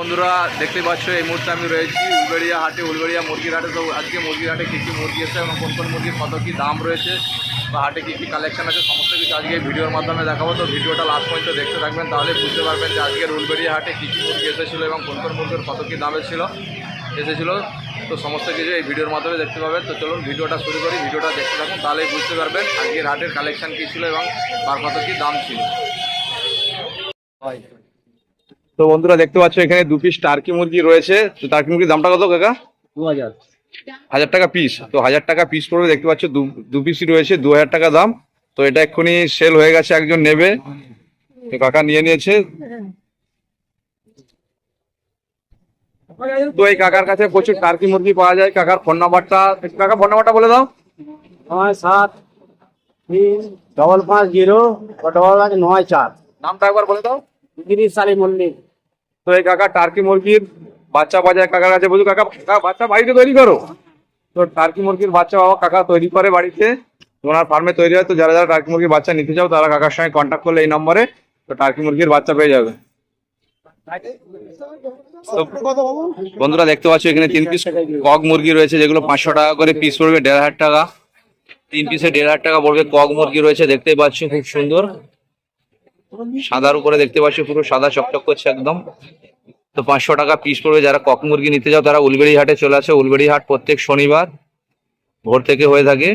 বন্ধুরা দেখতে পাচ্ছ, এই মুহূর্তে আমি রয়েছি উলবেড়িয়া হাটে। উলবেড়িয়া মুরগির হাটে তো আজকে মুরগির হাটে কী কী মুরগি এসে এবং কোন কোন মুরগির কত কী দাম রয়েছে বা হাটে কী কী কালেকশন আছে, সমস্ত কিছু আজকে ভিডিওর মাধ্যমে দেখাবো। তো ভিডিওটা লাস্ট পর্যন্ত দেখতে থাকবেন, তাহলে বুঝতে পারবেন যে আজকের উলবেড়িয়া হাটে কী কী মুরগি এসেছিল এবং কোন কোন মুরগির কত কী দামে ছিল, এসেছিল। তো সমস্ত কিছু এই ভিডিওর মাধ্যমে দেখতে পাবেন। তো চলুন ভিডিওটা শুরু করি, ভিডিওটা দেখতে থাকুন, তাহলেই বুঝতে পারবেন আজকের হাটের কালেকশন কী ছিল এবং তার কত কী দাম ছিল। তো বন্ধুরা দেখতে পাচ্ছ এখানে দু পিস টার্কি মুরগি রয়েছে। তো টার্কি মুরগির দামটা কত কাকা? দু হাজার হাজার টাকা পিস তো হাজার টাকা পিস পড়বে দেখতে পাচ্ছ দু- পিসই রয়েছে দু হাজার টাকা দাম। তো এটা এক্ষুনি সেল হয়ে গেছে একজন নেবে। তো কাকা নিয়ে নিয়েছে। তো এই কাকার কাছে প্রচুর টার্কি মুরগি পাওয়া যায়। কাকার ফোন নাম্বারটা কাকা ফোন নাম্বারটা বলে দাও। নয় সাত তিন ডবল পাঁচ জিরো ডবল পাঁচ নয় চার। নামটা একবার বলে দাও। সালি মল্লিক। তো এই কাকা টার্কি মুরগির বাচ্চা বাজায় কাকার কাছে কাকা কাকা, বাচ্চা বাড়িতে তৈরি করো। তো টার্কি মুরগির বাচ্চা বাবা কাকা তৈরি করে বাড়িতে। ওনার ফার্মে তৈরি হয়। তো যারা যারা টার্কি মুরগির বাচ্চা নিতে চাও, তারা কাকার সঙ্গে কন্ট্যাক্ট করলে এই নম্বরে তো টার্কি মুরগির বাচ্চা পেয়ে যাবে। বন্ধুরা, দেখতে পাচ্ছ, এখানে তিন পিস কক মুরগি রয়েছে, যেগুলো পাঁচশো টাকা করে পিস পড়বে, দেড় হাজার টাকা। তিন পিসে দেড় হাজার টাকা পড়বে কক মুরগি রয়েছে, দেখতেই পাচ্ছ, খুব সুন্দর। সাদার উপরে দেখতে পাচ্ছ পুরো সাদা চকচক করছে একদম। তো পাঁচশো টাকা পিস পড়বে। যারা কক মুরগি নিতে যাও তারা উলবেড়ি হাটে চলে আসে। উলবেড়ি হাট প্রত্যেক শনিবার ভোর থেকে হয়ে থাকে।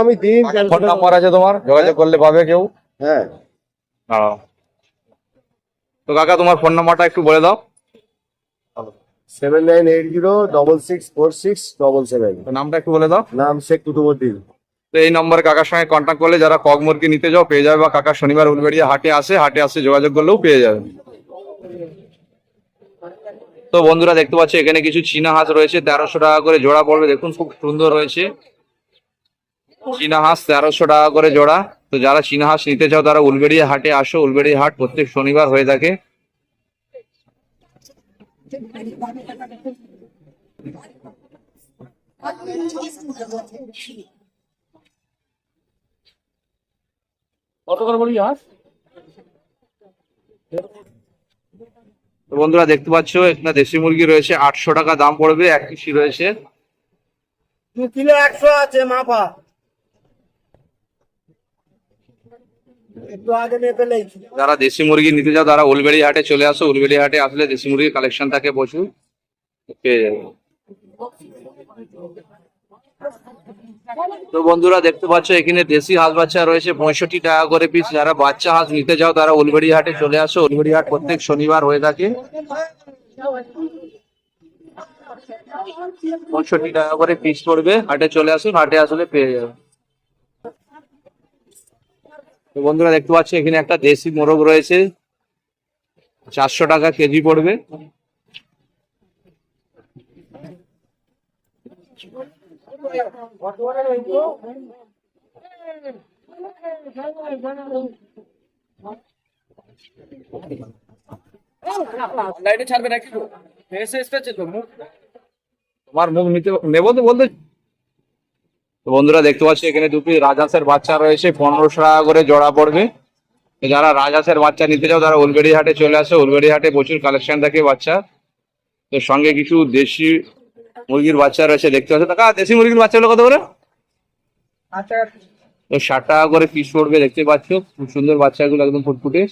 আমি দিন ফোন নাম্বার আছে তোমার যোগাযোগ করলে পাবে কেউ। হ্যাঁ। তো কাকা তোমার ফোন নাম্বারটা একটু বলে দাও। Seven nine eight zero double six four six double seven তো নামটা একটু বলে দাও। নাম শেখ কুতুবুদ্দিন। তো এই নম্বরে কাকার সঙ্গে কন্ট্যাক্ট করলে যারা কক মুরগি নিতে যাও পেয়ে যাবে বা কাকা শনিবার উলবেড়িয়া হাটে আসে হাটে আসে যোগাযোগ করলেও পেয়ে যাবে। তো বন্ধুরা দেখতে পাচ্ছ এখানে কিছু চীনা হাঁস রয়েছে তেরোশো টাকা করে জোড়া পড়বে। দেখুন খুব সুন্দর রয়েছে। চীনা হাঁস তেরোশো টাকা করে জোড়া। তো যারা চীনা হাঁস নিতে চাও তারা উলবেড়িয়া হাটে আসো। উলবেড়িয়া হাট প্রত্যেক শনিবার হয়ে থাকে। কত করে বলি হাস তো বন্ধুরা দেখতে পাচ্ছ এখানে দেশি মুরগি রয়েছে আটশো টাকা দাম পড়বে এক কেজি রয়েছে। দু কিলো একশো আছে মাপা। যারা দেশি মুরগি নিতে চাও, তারা উলবেড়ি হাটে চলে আসো। উলবেড়ি হাটে আসলে দেশি মুরগির কালেকশন থাকে প্রচুর। পেয়ে যাবে। তো বন্ধুরা, দেখতে পাচ্ছ, এখানে দেশি হাঁস বাচ্চা রয়েছে। পঁয়ষট্টি টাকা করে পিস যারা বাচ্চা হাঁস নিতে চাও, তারা উলবেড়ি হাটে চলে আসো। উলবেড়ি হাট প্রত্যেক শনিবার হয়ে থাকে। পঁয়ষট্টি টাকা করে পিস পড়বে। হাটে চলে আসুন, হাটে আসলে পেয়ে যাবে। তো বন্ধুরা দেখতে পাচ্ছি এখানে একটা দেশি মোরগ রয়েছে। চারশো টাকা কেজি পড়বে। তোমার মুখ নিতে নেব তো বলতে তো বন্ধুরা দেখতে পাচ্ছি এখানে দুটি রাজহাঁসের বাচ্চা রয়েছে পনেরোশো টাকা করে জোড়া পড়বে। যারা রাজহাঁসের বাচ্চা নিতে চাও তারা উলবেড়ি হাটে চলে আসে। উলবেড়ি হাটে প্রচুর কালেকশন থাকে বাচ্চা। তো সঙ্গে কিছু দেশি মুরগির বাচ্চা রয়েছে দেখতে পাচ্ছ। টাকা দেশি মুরগির বাচ্চাগুলো কত করে? তো ষাট টাকা করে পিস পড়বে দেখতে পাচ্ছ। খুব সুন্দর বাচ্চাগুলো একদম ফুটফুটে।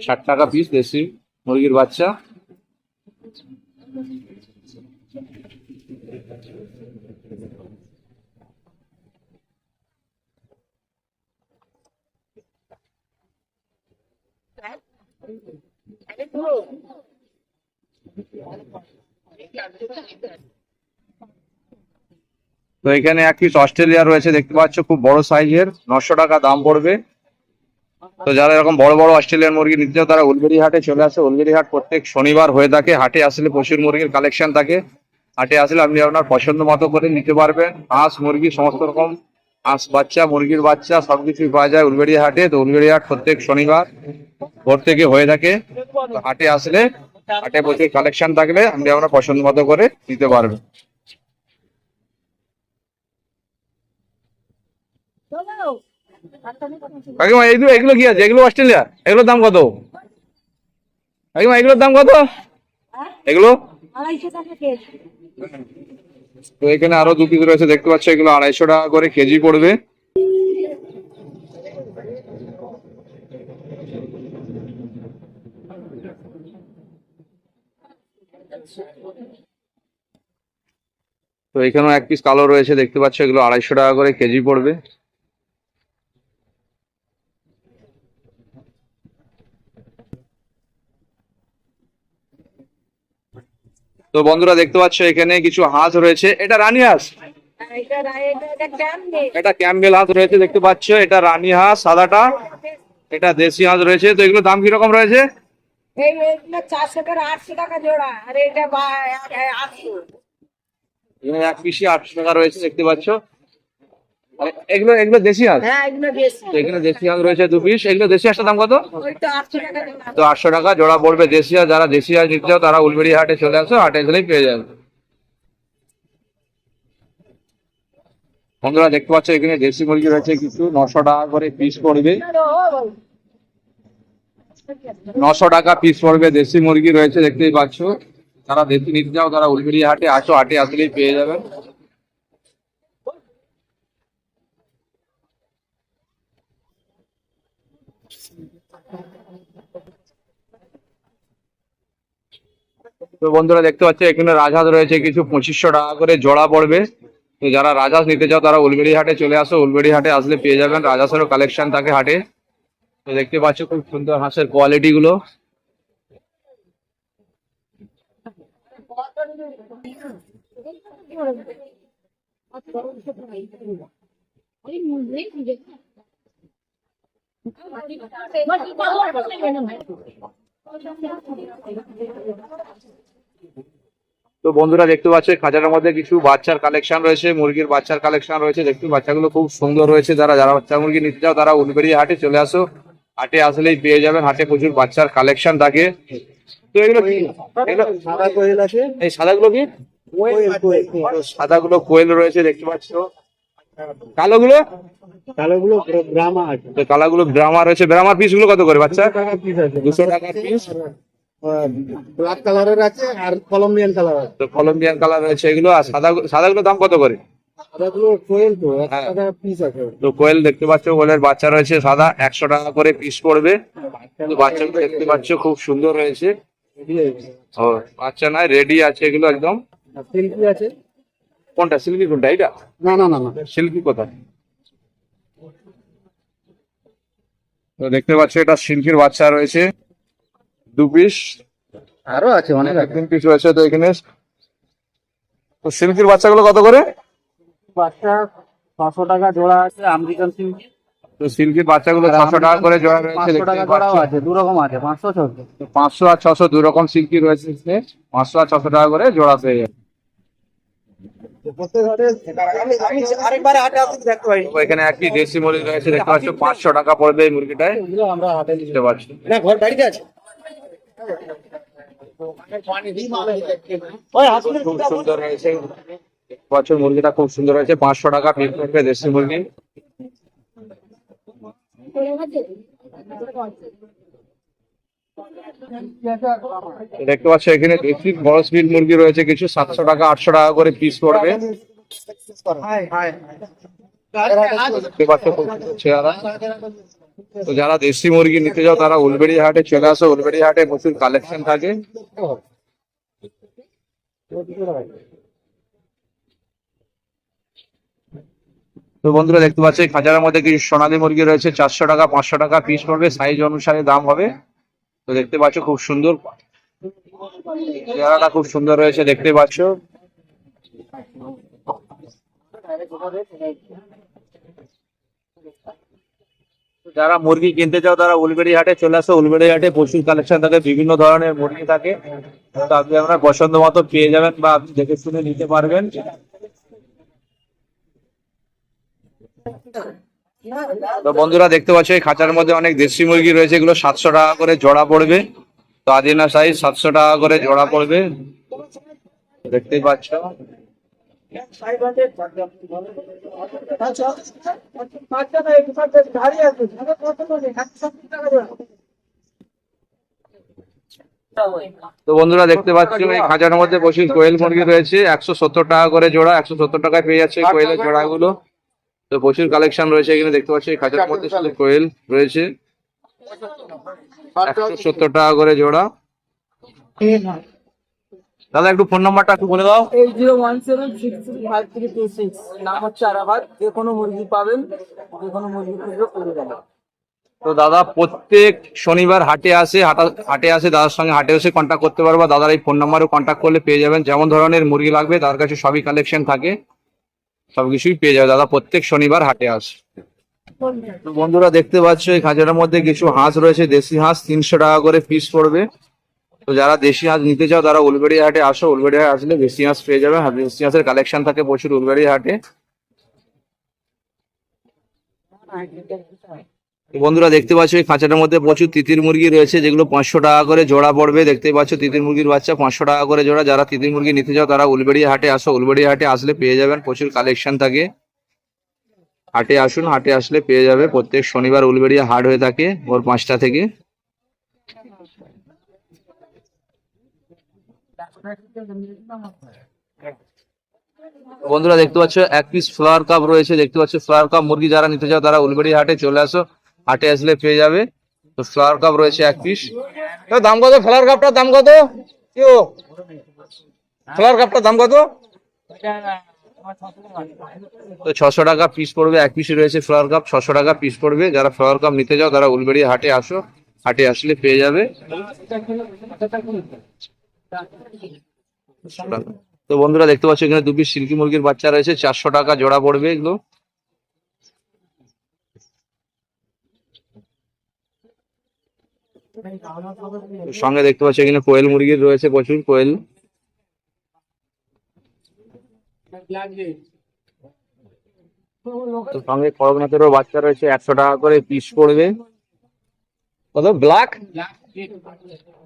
ষাট টাকা পিস দেশি মুরগির বাচ্চা। তো এখানে এক পিস অস্ট্রেলিয়া রয়েছে, দেখতে পাচ্ছ, খুব বড় সাইজের নশো টাকা দাম পড়বে। তো যারা এরকম বড় বড় অস্ট্রেলিয়ান মুরগি নিতে তারা উলবেড়ি হাটে চলে আসে। উলবেড়ি হাট প্রত্যেক শনিবার হয়ে থাকে, হাটে আসলে প্রচুর মুরগির কালেকশন থাকে। হাটে আসলে আপনি আপনার পছন্দ মতো করে নিতে পারবেন। হাঁস, মুরগি, সমস্ত রকম হাঁস বাচ্চা, মুরগির বাচ্চা, সবকিছুই পাওয়া যায় উলবেড়ি হাটে। তো উলবেড়ি হাট প্রত্যেক শনিবার ভোর থেকে হয়ে থাকে। হাটে আসলে, হাটে প্রচুর কালেকশন থাকলে আপনি আপনার পছন্দ মতো করে নিতে পারবেন। কাকিমা, এগুলো এগুলো কি আছে? এগুলো অস্ট্রেলিয়া? এগুলোর দাম কত? কাকিমা, এগুলোর দাম কত? এগুলো? তো এখানে আরও দু পিস রয়েছে, দেখতে পাচ্ছ, এগুলো আড়াইশো টাকা করে কেজি পড়বে। তো এখানেও এক পিস কালো রয়েছে, দেখতে পাচ্ছ, এগুলো আড়াইশো টাকা করে কেজি পড়বে। তো বন্ধুরা, দেখতে পাচ্ছ, এখানে কিছু হাঁস রয়েছে। এটা রানী হাঁস। এটা ক্যাম্বেল হাঁস রয়েছে, দেখতে পাচ্ছ। এটা রানী হাঁস, সাদাটা। এটা দেশি হাঁস রয়েছে। তো এগুলো দাম কীরকম রয়েছে? চারশো করে আটশো টাকা জোড়া। আর এটা এখানে এক পিসি আটশো টাকা রয়েছে দেখতে পাচ্ছ। এগুলো এগুলো দেশি হাঁস? হ্যাঁ এখানে দেশি হাঁস রয়েছে দু পিস। এগুলো দেশি হাঁসটার দাম কত? তো আটশো টাকা জোড়া পড়বে। দেশি হাঁস যারা দেশি হাঁস নিতে চাও তারা উলবেড়ি হাটে চলে আসো হাটে এসেলেই পেয়ে যাবে। বন্ধুরা দেখতে পাচ্ছ এখানে দেশি মুরগি রয়েছে কিছু। নশো টাকা করে পিস পড়বে। নশো টাকা পিস পড়বে দেশি মুরগি রয়েছে দেখতেই পাচ্ছ। যারা দেশি নিতে চাও, তারা উলবেড়ি হাটে আসো, হাটে আসলেই পেয়ে যাবেন। তো বন্ধুরা দেখতে পাচ্ছ, এখানে রাজহাঁস রয়েছে কিছু পঁচিশশো টাকা করে জোড়া পড়বে। তো যারা রাজহাঁস নিতে চাও, তারা উলবেড়ি হাটে চলে আসো উলবেড়ি হাটে আসলে পেয়ে যাবেন। রাজহাঁসেরও কালেকশন থাকে হাটে। তো দেখতে পাচ্ছ, খুব সুন্দর হাঁসের কোয়ালিটি তো বন্ধুরা দেখতে পাচ্ছ খাঁচাটার মধ্যে কিছু বাচ্চার কালেকশন রয়েছে, মুরগির বাচ্চার কালেকশন রয়েছে। দেখতে বাচ্চাগুলো খুব সুন্দর রয়েছে। যারা যারা বাচ্চা মুরগি নিতে চাও, তারা উলবেড়ি হাটে চলে আসো। হাটে আসলেই পেয়ে যাবেন হাটে প্রচুর বাচ্চার কালেকশন থাকে। তো এগুলো কি? এগুলো সাদা কোয়েল আছে। এই সাদাগুলো কি? সাদাগুলো কোয়েল রয়েছে দেখতে পাচ্ছ। কালোগুলো কালোগুলো গ্রামা আছে তো কালাগুলো ব্রাহ্মা রয়েছে। ব্রাহ্মার পিসগুলো কত করে বাচ্চা? দুশো টাকা পিস ব্ল্যাক কালারের আছে আর কলম্বিয়ান কালার আছে। তো কলম্বিয়ান কালার রয়েছে এগুলো। আর সাদা সাদাগুলো দাম কত করে? তো হ্যাঁ। তো কোয়েল দেখতে পাচ্ছ কোয়েলের বাচ্চা রয়েছে সাদা একশো টাকা করে পিস পড়বে। তো বাচ্চাগুলো দেখতে পাচ্ছ খুব সুন্দর রয়েছে। ও বাচ্চা নয় রেডি আছে এগুলো একদম। সিল্কি আছে? কোনটা সিল্কি কোনটা এইটা? না না না না। সিল্কি কোথায়? তো দেখতে পাচ্ছ এটা সিল্কির বাচ্চা রয়েছে। দু পিস আরও আছে অনেক তিন পিস রয়েছে তো এখানে। তো সিল্কির বাচ্চাগুলো কত করে? বাচ্চা ছশো টাকা জোড়া আছে আমেরিকান সিল্কি। তো সিল্কির বাচ্চাগুলো ছশো টাকা করে জোড়া রয়েছে পাঁচশো টাকা জোড়াও আছে দু রকম আছে পাঁচশো ছশো। পাঁচশো আর ছশো দুই রকম সিল্কি রয়েছে পাঁচশো আর ছশো টাকা করে জোড়া পেয়ে যাবে। এখানে একটি দেশি মুরগি রয়েছে দেখতে পাচ্ছ পাঁচশো টাকা পড়বে এই মুরগিটায়। আমরা হাটে বুঝতে পারছি না ঘর বাড়িতে আছে। ওই হাসপাতালে খুব সুন্দর রয়েছে। বছর মুরগিটা খুব সুন্দর রয়েছে পাঁচশো টাকা পিস দেশি মুরগি। দেখতে পাচ্ছ, এখানে দেশি বড় স্পিড মুরগি রয়েছে। কিছু সাতশো টাকা, আটশো টাকা করে পিস পড়বে। তো যারা দেশি মুরগি নিতে যাও তারা উলবেড়ি হাটে চলে আসো। উলবেড়ি হাটে প্রচুর কালেকশন থাকে। তো বন্ধুরা দেখতে পাচ্ছি খাঁচার মধ্যে কিছু সোনালী মুরগি রয়েছে, চারশো টাকা, পাঁচশো টাকা পিস পড়বে সাইজ অনুসারে দাম হবে। তো দেখতে পাচ্ছ, খুব সুন্দর। চেহারাটা খুব সুন্দর রয়েছে, দেখতে পাচ্ছ। যারা মুরগি কিনতে চাও, তারা উলবেড়ি হাটে চলে আসো। উলবেড়ি হাটে প্রচুর কালেকশন থাকে, বিভিন্ন ধরনের মুরগি থাকে। আপনি আপনার পছন্দ মতো পেয়ে যাবেন বা আপনি দেখে শুনে নিতে পারবেন। তো বন্ধুরা দেখতে পাচ্ছ, এই খাঁচার মধ্যে অনেক দেশি মুরগি রয়েছে, এগুলো সাতশো টাকা করে জোড়া পড়বে। তো আদিনা সাইজ সাতশো টাকা করে জোড়া পড়বে। দেখতেই পাচ্ছ। তো বন্ধুরা দেখতে পাচ্ছ, এই খাঁচার মধ্যে প্রচুর কোয়েল মুরগি রয়েছে, একশো সত্তর টাকা করে জোড়া, একশো সত্তর টাকায় পেয়ে যাচ্ছে কোয়েলের জোড়াগুলো। তো প্রচুর কালেকশন রয়েছে এখানে দেখতে পাচ্ছি খাঁচার মধ্যে শুধু কোয়েল রয়েছে। একশো সত্তর টাকা করে জোড়া। দাদা একটু ফোন নাম্বারটা একটু বলে দাও। Eight zero one seven six three five three two six. নাম হচ্ছে আরাবাদ যে কোনো মুরগি পাবেন যে কোনো মুরগি তো দাদা প্রত্যেক শনিবার হাটে আসে হাটা- হাটে আসে দাদার সঙ্গে হাটে এসে কন্ট্যাক্ট করতে পারবা। দাদার এই ফোন নাম্বারে কন্ট্যাক্ট করলে পেয়ে যাবেন। যেমন ধরনের মুরগি লাগবে তার কাছে সবই কালেকশন থাকে। সবকিছুই পেয়ে যাবে। দাদা প্রত্যেক শনিবার হাটে আসে। তো বন্ধুরা দেখতে পাচ্ছ এই খাঁচাটার মধ্যে কিছু হাঁস রয়েছে। দেশি হাঁস তিনশো টাকা করে পিস পড়বে। তো যারা দেশি হাঁস নিতে চাও তারা উলবেড়ি হাটে আসো। উলবেড়ি হাটে আসলে দেশি হাঁস পেয়ে যাবে। দেশি হাঁসের কালেকশন থাকে প্রচুর উলবেড়ি হাটে। তো বন্ধুরা দেখতে পাচ্ছ, এই খাঁচাটার মধ্যে প্রচুর তিতির মুরগি রয়েছে, যেগুলো পাঁচশো টাকা করে জোড়া পড়বে। দেখতে পাচ্ছ, তিতির মুরগির বাচ্চা পাঁচশো টাকা করে জোড়া। যারা তিতির মুরগি নিতে চাও, তারা উলবেড়ি হাটে আসো। উলবেড়ি হাটে আসলে পেয়ে যাবেন, প্রচুর কালেকশন থাকে। হাটে আসুন, হাটে আসলে পেয়ে যাবে। প্রত্যেক শনিবার উলবেড়িয়া হাট হয়ে থাকে, ভোর পাঁচটা থেকে। বন্ধুরা দেখতে পাচ্ছ, এক পিস ফ্লাওয়ার কাপ রয়েছে। দেখতে পাচ্ছ ফ্লাওয়ার কাপ মুরগি যারা নিতে চাও, তারা উলবেড়ি হাটে চলে আসো। হাটে আসলে পেয়ে যাবে। তো ফ্লাওয়ার কাপ রয়েছে এক পিস দাম কত? ফ্লাওয়ার কাপটার দাম কত? কি ফ্লাওয়ার কাপটার দাম কত? তো ছশো টাকা পিস পড়বে, এক পিস রয়েছে ফ্লাওয়ার কাপ ছশো টাকা পিস পড়বে। যারা ফ্লাওয়ার কাপ নিতে যাও তারা উলবেড়ি হাটে আসো। হাটে আসলে পেয়ে যাবে। তো বন্ধুরা, দেখতে পাচ্ছ এখানে দু পিস সিল্কি মুরগির বাচ্চা রয়েছে। চারশো টাকা জোড়া পড়বে এগুলো। সঙ্গে দেখতে পাচ্ছ এখানে কোয়েল মুরগির রয়েছে প্রচুর, কোয়েল। সঙ্গে করকনাথেরও বাচ্চা রয়েছে, একশো টাকা করে পিস পড়বে। কত? ব্ল্যাক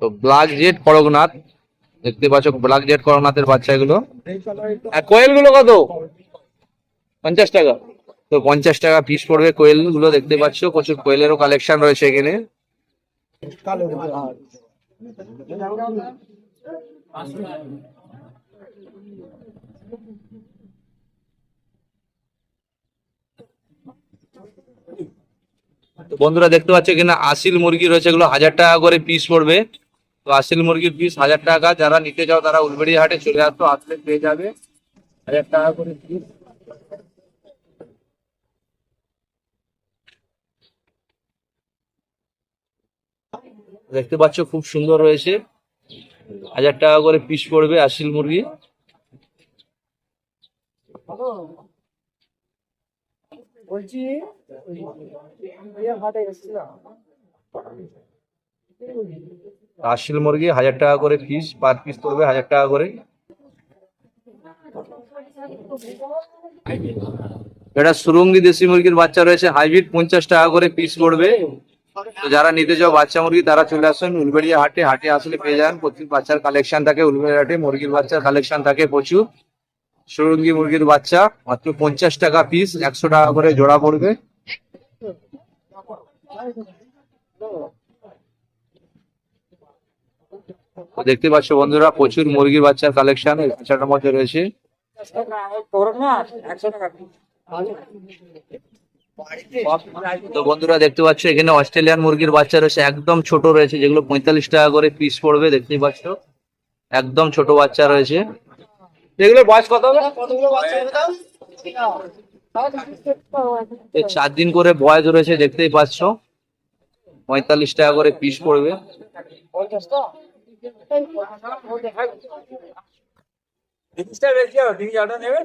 তো ব্ল্যাক জেড করকনাথ। দেখতে পাচ্ছ ব্ল্যাক জেড করকনাথের বাচ্চা এগুলো আর কোয়েলগুলো কত? পঞ্চাশ টাকা। তো পঞ্চাশ টাকা পিস পড়বে কোয়েলগুলো দেখতে পাচ্ছ প্রচুর কোয়েলেরও কালেকশন রয়েছে এখানে। তো বন্ধুরা দেখতে পাচ্ছ এখানে আসিল মুরগি রয়েছে এগুলো হাজার টাকা করে পিস পড়বে। তো আসিল মুরগির পিস হাজার টাকা যারা নিতে চাও তারা উলবেড়ি হাটে চলে আসতো আসলে পেয়ে যাবে। হাজার টাকা করে পিস দেখতে পাচ্ছ খুব সুন্দর রয়েছে। হাজার টাকা করে পিস পড়বে আসিল মুরগি। বলছি হাটে আসিল মুরগি হাজার টাকা করে পিস পার পিস পড়বে হাজার টাকা করে। এটা সুরঙ্গি দেশি মুরগির বাচ্চা রয়েছে হাইব্রিড পঞ্চাশ টাকা করে পিস পড়বে। তো যারা নিতে চাও বাচ্চা মুরগি, তারা চলে আসুন। উলবেড়িয়া হাটে হাটে আসলে পেয়ে যান। প্রচুর বাচ্চার কালেকশন থাকে। উলবেড়িয়া হাটে মুরগির বাচ্চার কালেকশন থাকে প্রচুর। সুরঙ্গি মুরগির বাচ্চা, মাত্র পঞ্চাশ টাকা পিস একশো টাকা করে জোড়া পড়বে। দেখতে পাচ্ছ বন্ধুরা, প্রচুর মুরগির বাচ্চার কালেকশন বাচ্চাটার মধ্যে রয়েছে। তো বন্ধুরা দেখতে পাচ্ছ এখানে অস্ট্রেলিয়ান মুরগির বাচ্চা রয়েছে। একদম ছোট রয়েছে যেগুলো পঁয়তাল্লিশ টাকা করে পিস পড়বে দেখতেই পাচ্ছ। একদম ছোট বাচ্চা রয়েছে। এগুলো বয়স কত হবে? কতগুলো বাচ্চা হবে চার দিন করে বয়স রয়েছে দেখতেই পাচ্ছ। পঁয়তাল্লিশ টাকা করে পিস পড়বে। নেবে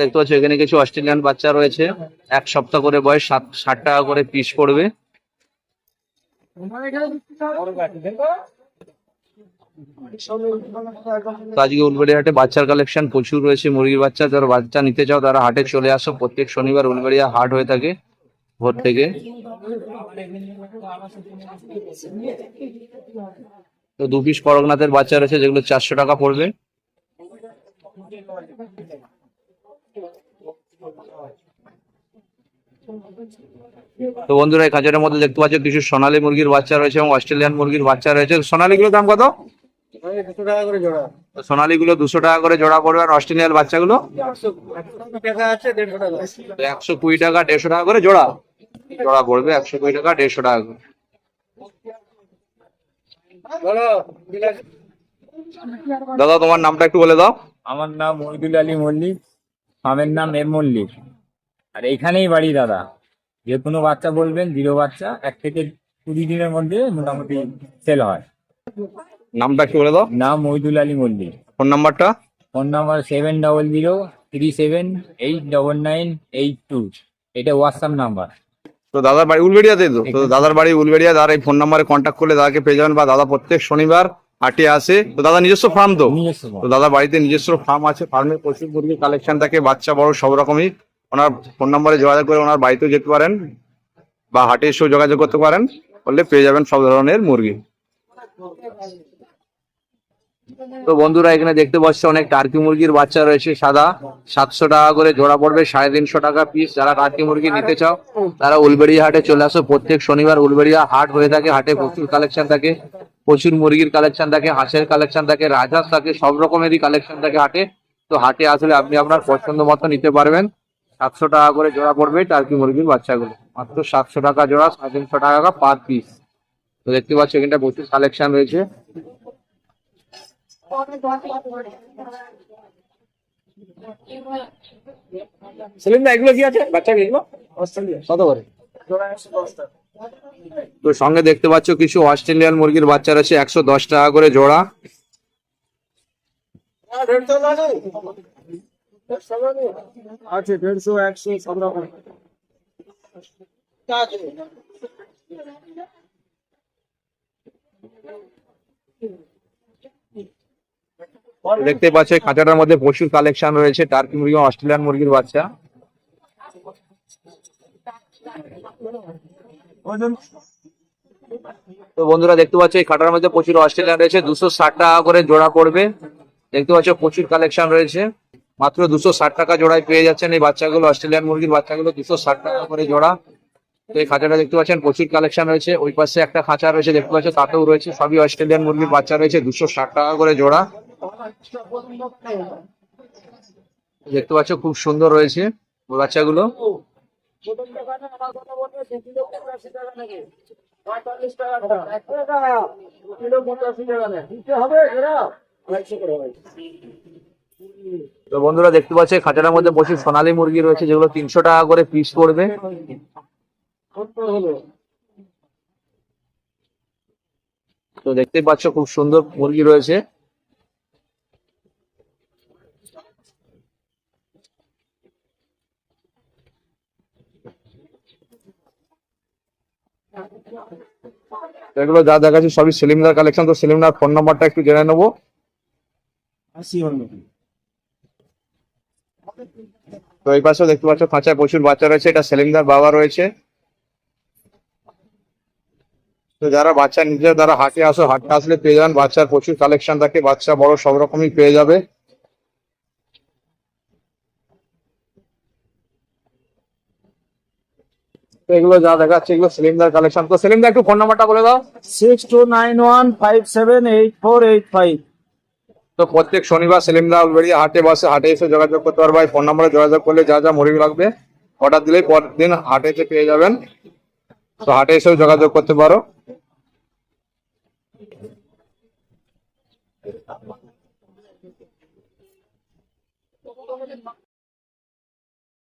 দেখতে পাচ্ছ এখানে কিছু অস্ট্রেলিয়ান বাচ্চা রয়েছে। এক সপ্তাহ করে বয়স সাত ষাট টাকা করে পিস পড়বে। আজকে উলবেড়ি হাটে বাচ্চার কালেকশন প্রচুর রয়েছে মুরগির বাচ্চা। যারা বাচ্চা নিতে চাও তারা হাটে চলে আসো। প্রত্যেক শনিবার উলবেড়িয়া হাট হয়ে থাকে ভোর থেকে। তো দু পিস করকনাথের বাচ্চা রয়েছে, যেগুলো চারশো টাকা পড়বে। তো বন্ধুরা, এই খাঁচাটার মধ্যে দেখতে পাচ্ছ কিছু সোনালী মুরগির বাচ্চা রয়েছে এবং অস্ট্রেলিয়ান মুরগির বাচ্চা রয়েছে। সোনালী গুলোর দাম কত? দুশো জোড়া সোনালী গুলো দুশো টাকা করে জোড়া পড়বে আর অস্ট্রেলিয়ান বাচ্চাগুলো? একশো কুড়ি টাকা, দেড়শো টাকা করে জোড়া। জোড়া পড়বে একশো কুড়ি টাকা, দেড়শো টাকা করে। দাদা তোমার নামটা একটু বলে দাও। আমার নাম মহিদুল আলী মল্লিক স্বামীর নাম এম মল্লিক। আর এইখানেই বাড়ি দাদা। যে কোনো বাচ্চা বলবেন জিরো বাচ্চা এক থেকে কুড়ি দিনের মধ্যে মোটামুটি সেল হয়। নামটা একটু বলে দাও। নাম মহিদুল আলী মল্লিক। ফোন নাম্বারটা? Phone number seven double zero three seven eight double nine eight two. এটা হোয়াটসঅ্যাপ নাম্বার। তো দাদার বাড়ি উলবেড়িয়াতে তো। তো দাদার বাড়ি উলবেড়িয়া দাদার এই ফোন নাম্বারে কন্ট্যাক্ট করলে দাদাকে পেয়ে যাবেন বা দাদা প্রত্যেক শনিবার হাটে আসে। তো দাদা নিজস্ব ফার্ম তো। তো দাদা বাড়িতে নিজস্ব ফার্ম আছে ফার্মে প্রচুর মুরগির কালেকশন থাকে বাচ্চা বড় সব রকমই। ওনার ফোন নাম্বারে যোগাযোগ করে ওনার বাড়িতেও যেতে পারেন বা হাটে এসেও যোগাযোগ করতে পারেন করলে পেয়ে যাবেন সব ধরনের মুরগি। তো বন্ধুরা, এখানে দেখতে পাচ্ছ অনেক টার্কি মুরগির বাচ্চা রয়েছে, সাদা। সাতশো টাকা করে জোড়া পড়বে, সাড়ে তিনশো টাকা পিস যারা টার্কি মুরগি নিতে চাও, তারা উলবেড়িয়া হাটে চলে আসো। প্রত্যেক শনিবার উলবেড়িয়া হাট হয়ে থাকে, হাটে প্রচুর কালেকশন থাকে। প্রচুর মুরগির কালেকশন থাকে, হাঁসের কালেকশন থাকে রাজার থাকে, সব রকমেরই কালেকশন থাকে হাটে। তো হাটে আসলে আপনি আপনার পছন্দ মতো নিতে পারবেন। সাতশো টাকা করে জোড়া পড়বে টার্কি মুরগির বাচ্চাগুলো। মাত্র সাতশো টাকা জোড়া, সাড়ে তিনশো টাকা পার পিস তো দেখতে পাচ্ছ এখানটা প্রচুর কালেকশন রয়েছে। সেলিম এগুলো কি আছে? বাচ্চা এগুলো? কত করে তো সঙ্গে দেখতে পাচ্ছ কিছু অস্ট্রেলিয়ান মুরগির বাচ্চা রয়েছে একশো দশ টাকা করে জোড়া। আছে দেড়শো একশো সব রকম। দেখতে পাচ্ছ, এই খাঁচাটার মধ্যে প্রচুর কালেকশন রয়েছে টার্কি মুরগি, অস্ট্রেলিয়ান মুরগির বাচ্চা। তো বন্ধুরা, দেখতে পাচ্ছ, এই খাটার মধ্যে প্রচুর অস্ট্রেলিয়ান রয়েছে, দুশো ষাট টাকা করে জোড়া পড়বে। দেখতে পাচ্ছ, প্রচুর কালেকশন রয়েছে। মাত্র দুশো ষাট টাকা জোড়ায় পেয়ে যাচ্ছেন এই বাচ্চাগুলো, অস্ট্রেলিয়ান মুরগির বাচ্চাগুলো, দুশো ষাট টাকা করে জোড়া। তো এই খাঁচাটা দেখতে পাচ্ছেন, প্রচুর কালেকশন রয়েছে। ওই পাশে একটা খাঁচা রয়েছে, দেখতে পাচ্ছ, তাতেও রয়েছে সবই অস্ট্রেলিয়ান মুরগির বাচ্চা রয়েছে, দুশো ষাট টাকা করে জোড়া। দেখতে পাচ্ছ, খুব সুন্দর রয়েছে বাচ্চাগুলো। তো বন্ধুরা, দেখতে পাচ্ছ, এই খাঁচাটার মধ্যে প্রচুর সোনালী মুরগি রয়েছে, যেগুলো তিনশো টাকা করে পিস পড়বে। তো দেখতেই পাচ্ছ, খুব সুন্দর মুরগি রয়েছে। এগুলো যা দেখা দেখাচ্ছি সবই সেলিমদার কালেকশন তো সেলিমদার ফোন নাম্বারটা একটু জেনে নেব। তো এই পাশেও দেখতে পাচ্ছ খাঁচায় প্রচুর বাচ্চা রয়েছে এটা সেলিমদার বাবা রয়েছে। তো যারা বাচ্চা নিজে যারা হাটে আসো হাটে আসলে পেয়ে যাবেন বাচ্চার প্রচুর কালেকশন থাকে বাচ্চা বড় সব রকমই পেয়ে যাবে। তো এগুলো যা দেখাচ্ছে এগুলো সেলিমদার কালেকশন তো সেলিমদার একটু ফোন নাম্বারটা বলে দাও। Six two nine one five seven eight four eight five তো প্রত্যেক শনিবার সেলিমদা বেরিয়ে হাটে বসে হাটে এসে যোগাযোগ করতে পারবে। ফোন নাম্বারে যোগাযোগ করলে যা যা মুরগি লাগবে অর্ডার দিলেই পরের দিন হাটে এসে পেয়ে যাবেন। তো হাটে এসেও যোগাযোগ করতে পারো।